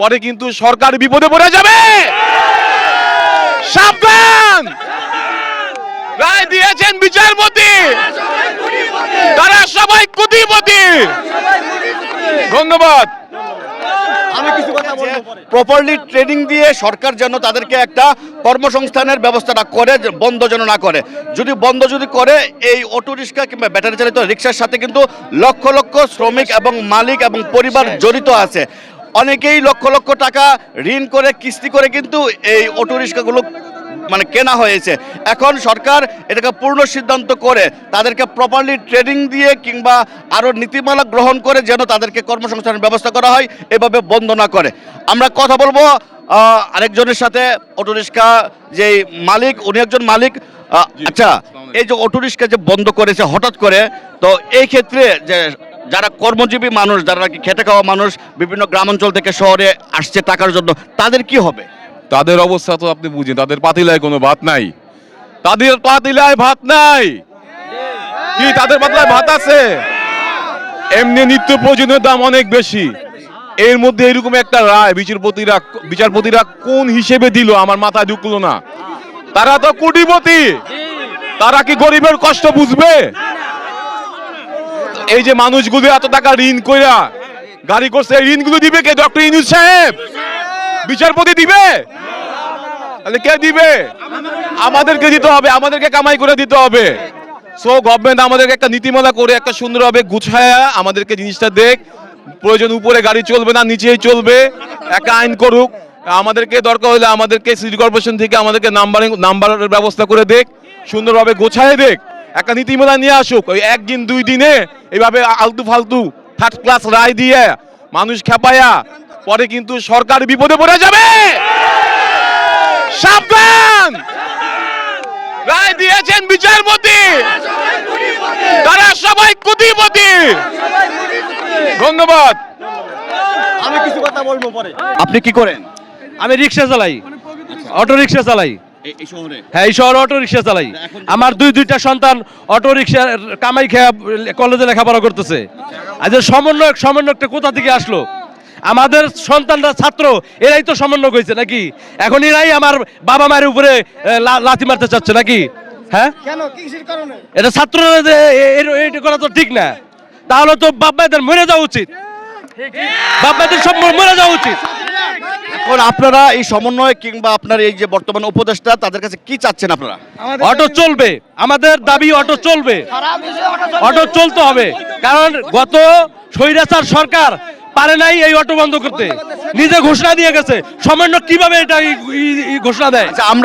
পরে কিন্তু সরকার বিপদে পড়ে যাবে। সাবধান। রায় দিয়েছেন বিচারপতি। তারা সবাই কুটিপতি। ধন্যবাদ। আমি কিছু কথা বলব প্রপারলি ট্রেনিং দিয়ে সরকার যেন তাদেরকে একটা কর্মসংস্থানের ব্যবস্থাটা করে বন্ধ যেন না করে। যদি বন্ধ যদি করে এই অটো রিক্সা কিংবা ব্যাটারি চালিত রিক্সার সাথে কিন্তু লক্ষ লক্ষ শ্রমিক এবং মালিক এবং পরিবার জড়িত আছে। অনেকেই লক্ষ লক্ষ টাকা ঋণ করে কিস্তি করে কিন্তু এই অটো রিক্সাগুলো মানে কেনা হয়েছে। এখন সরকার এটাকে পূর্ণ সিদ্ধান্ত করে তাদেরকে প্রপারলি ট্রেনিং দিয়ে কিংবা আরও নীতিমালা গ্রহণ করে যেন তাদেরকে কর্মসংস্থানের ব্যবস্থা করা হয় এভাবে বন্ধ না করে। আমরা কথা বলব আরেকজনের সাথে অটোরিক্সা যে মালিক উনি একজন মালিক আচ্ছা এই যে অটোরিক্সা যে বন্ধ করেছে হঠাৎ করে তো এই ক্ষেত্রে যে যারা কর্মজীবী মানুষ, যারা নাকি খেটে খাওয়া মানুষ, বিভিন্ন গ্রামাঞ্চল থেকে শহরে আসছে টাকার জন্য, তাদের কি হবে? তাদের অবস্থা তো আপনি বুঝেন, তাদের পাতিলায় কোনো ভাত নাই। তাদের পাতিলায় ভাত নাই। কি, তাদের পাতিলায় ভাত আছে? এমনি নিত্য প্রয়োজনীয় দাম অনেক বেশি। এর মধ্যে এরকম একটা রায়, বিচারপতিরা বিচারপতিরা কোন হিসেবে দিল? আমার মাথায় ঢুকলো না। তারা তো কোটিপতি। তারা কি গরিবের কষ্ট বুঝবে? এই যে মানুষগুলো এত টাকা ঋণ কইরা গাড়ি করছে, এই ঋণগুলো দিবে কে? ডক্টর ইনুজ সাহেব। বিচারপতি দিবে? তাহলে কে দিবে? আমাদেরকে দিতে হবে, আমাদেরকে কামাই করে দিতে হবে। সো গভর্নমেন্ট আমাদেরকে একটা নীতিমালা করে, একটা সুন্দরভাবে গুছায়া আমাদেরকে জিনিসটা দেখ। প্রয়োজন উপরে গাড়ি চলবে না, নিচেই চলবে। একটা আইন করুক। আমাদেরকে দরকার হলে আমাদেরকে সিটি কর্পোরেশন থেকে আমাদেরকে নাম্বারিং, নাম্বারের ব্যবস্থা করে দেখ। সুন্দরভাবে গোছায় দেখ। একটা নীতিমালা নিয়ে আসুক। ওই একদিন দুই দিনে এইভাবে আলতু ফালতু থার্ড ক্লাস রায় দিয়ে মানুষ খেপায়া পরে কিন্তু সরকার বিপদে পড়ে যাবে। সাবধান! রায় দিয়েছেন বিচারপতি। তারা সবাই কুটিপতি। ধন্যবাদ। আমি কিছু কথা বলব পরে। আপনি কি করেন? আমি রিক্সা চালাই। অটো রিক্সা চালাই। হ্যাঁ এই শহরে অটো রিক্সা চালাই আমার দুই দুইটা সন্তান অটো রিক্সা কামাই খেয়া কলেজে লেখাপড়া করতেছে। আজ সমন্বয়ক সমন্বয়কটা কোথা থেকে আসলো? আমাদের সন্তানরা ছাত্র এরাই তো সমন্বয় হয়েছে নাকি? এখন এরাই আমার বাবা মায়ের উপরে লাথি মারতে চাচ্ছে নাকি? হ্যাঁ? কেন? কিসের কারণে? এটা ছাত্ররা এটা করা তো ঠিক না। তাহলে তো বাপ মায়েদের মরে যাওয়া উচিত। বাপ মায়েদের সব মরে যাওয়া উচিত। এখন আপনারা এই সমন্বয় কিংবা আপনার এই যে বর্তমান উপদেষ্টা তাদের কাছে কি চাচ্ছেন আপনারা? অটো চলবে। আমাদের দাবি অটো চলবে। অটো চলতে হবে। কারণ গত স্বৈরাচার সরকার পারে নাই এই অটো বন্ধ করতে। নিজে ঘোষণা দিয়ে গেছে। সমন্বয় কীভাবে এটা ঘোষণা দেয়? আচ্ছা আমরা